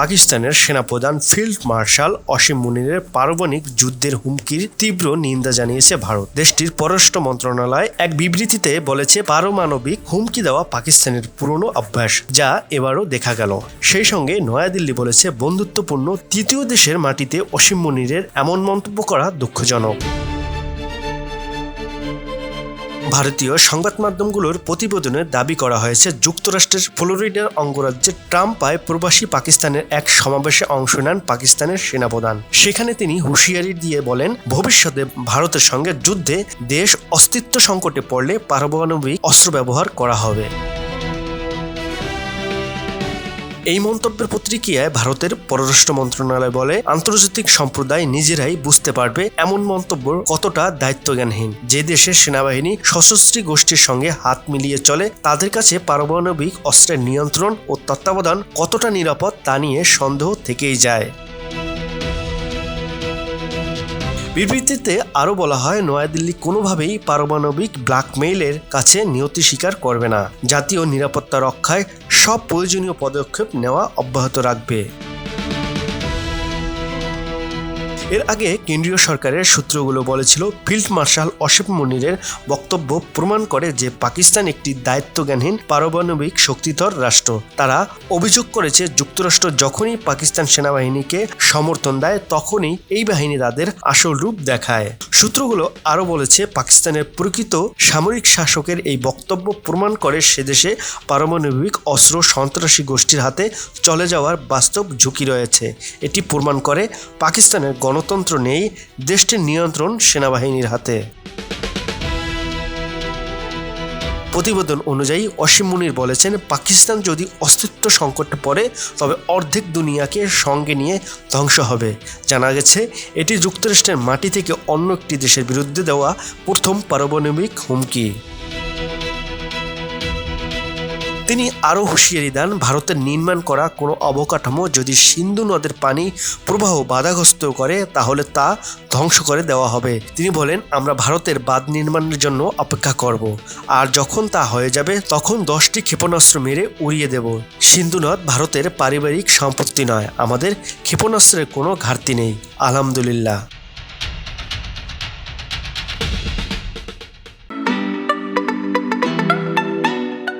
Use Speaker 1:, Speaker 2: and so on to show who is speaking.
Speaker 1: পাকিস্তানের সেনাপ্রধান field marshal অসীম মুনিরের পারমাণবিক যুদ্ধের হুমকির তীব্র নিন্দা জানিয়েছে ভারত। দেশটির পররাষ্ট্র মন্ত্রণালয় এক বিবৃতিতে বলেছে, পারমাণবিক হুমকি দেওয়া পাকিস্তানের পুরনো অভ্যাস, যা এবারও দেখা গেল। সেই সঙ্গে নয়াদিল্লি বলেছে, বন্ধুত্বপূর্ণ তৃতীয় দেশের মাটিতে অসীম মুনিরের এমন মন্তব্য করা দুঃখজনক। ভারতীয় সংবাদ মাধ্যমগুলোর প্রতিবেদনে দাবি করা হয়েছে, যুক্তরাষ্ট্রের ফ্লোরিডার অঙ্গরাজ্যে ট্রাম্পায় প্রবাসী পাকিস্তানের এক সমাবেশে অংশ নেন পাকিস্তানের সেনাপ্রধান। সেখানে তিনি হুঁশিয়ারি দিয়ে বলেন, ভবিষ্যতে ভারতের সঙ্গে যুদ্ধে দেশ অস্তিত্ব সংকটে পড়লে পারমাণবিক অস্ত্র ব্যবহার করা হবে। এই মন্তব্যের প্রতিক্রিয়ায় ভারতের পররাষ্ট্র মন্ত্রণালয় বলে, আন্তর্জাতিক সম্প্রদায় নিজেরাই বুঝতে পারবে এমন মন্তব্য কতটা দায়িত্বজ্ঞানহীন। যে দেশের সেনাবাহিনী সশস্ত্রী গোষ্ঠীর সঙ্গে হাত মিলিয়ে চলে, তাদের কাছে পারমাণবিক অস্ত্রের নিয়ন্ত্রণ ও তত্ত্বাবধান কতটা নিরাপদ তা নিয়ে সন্দেহ থেকেই যায়। বিবৃতিতে আরও বলা হয়, নয়াদিল্লি কোনোভাবেই পারমাণবিক ব্ল্যাকমেইলের কাছে নিয়তি স্বীকার করবে না। জাতীয় নিরাপত্তা রক্ষায় সব প্রয়োজনীয় পদক্ষেপ নেওয়া অব্যাহত রাখবে। এর আগে কেন্দ্রীয় সরকারের সূত্রগুলো বলেছিল, ফিল্ড মার্শাল অসীম মুনিরের বক্তব্য প্রমাণ করে যে পাকিস্তান একটি দায়িত্বজ্ঞানহীন পারমাণবিক শক্তিধর রাষ্ট্র। তারা অভিযোগ করেছে, যুক্তরাষ্ট্র যখনই পাকিস্তান সেনাবাহিনীকে সমর্থন দেয়, তখনই এই বাহিনী তাদের আসল রূপ দেখায়। সূত্রগুলো আরও বলেছে, পাকিস্তানের প্রকৃত সামরিক শাসকের এই বক্তব্য প্রমাণ করে সে দেশে পারমাণবিক অস্ত্র সন্ত্রাসী গোষ্ঠীর হাতে চলে যাওয়ার বাস্তব ঝুঁকি রয়েছে। এটি প্রমাণ করে পাকিস্তানের গণতন্ত্র নেই, দেশটির নিয়ন্ত্রণ সেনাবাহিনীর হাতে। প্রতিবেদন অনুযায়ী অসীম মুনির বলেছেন, পাকিস্তান যদি অস্তিত্ব সংকটে পড়ে, তবে অর্ধেক দুনিয়াকে সঙ্গে নিয়ে ধ্বংস হবে। জানা গেছে, এটি যুক্তরাষ্ট্রের মাটি থেকে অন্য একটি দেশের বিরুদ্ধে দেওয়া প্রথম পারমাণবিক হুমকি। তিনি আরও হুঁশিয়ারি দেন, ভারতের নির্মাণ করা কোনো অবকাঠামো যদি সিন্ধু নদের পানি প্রবাহ বাধাগ্রস্ত করে, তাহলে তা ধ্বংস করে দেওয়া হবে। তিনি বলেন, আমরা ভারতের বাঁধ নির্মাণের জন্য অপেক্ষা করব। আর যখন তা হয়ে যাবে, তখন দশটি ক্ষেপণাস্ত্র মেরে উড়িয়ে দেব। সিন্ধু নদ ভারতের পারিবারিক সম্পত্তি নয়, আমাদের ক্ষেপণাস্ত্রের কোনো ঘাটতি নেই। আলহামদুলিল্লাহ।